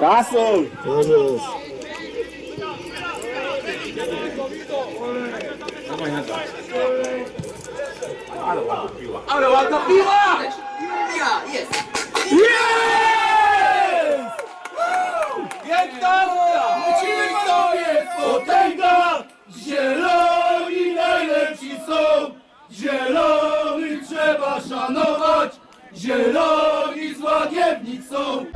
Kasuj! Koniec. Ale ładna piła! Ja, jest! Piękna akcja! Lecimy panowie! Potęga! Zieloni najlepsi są! Zielonych trzeba szanować! Zieloni z łagiewnic są!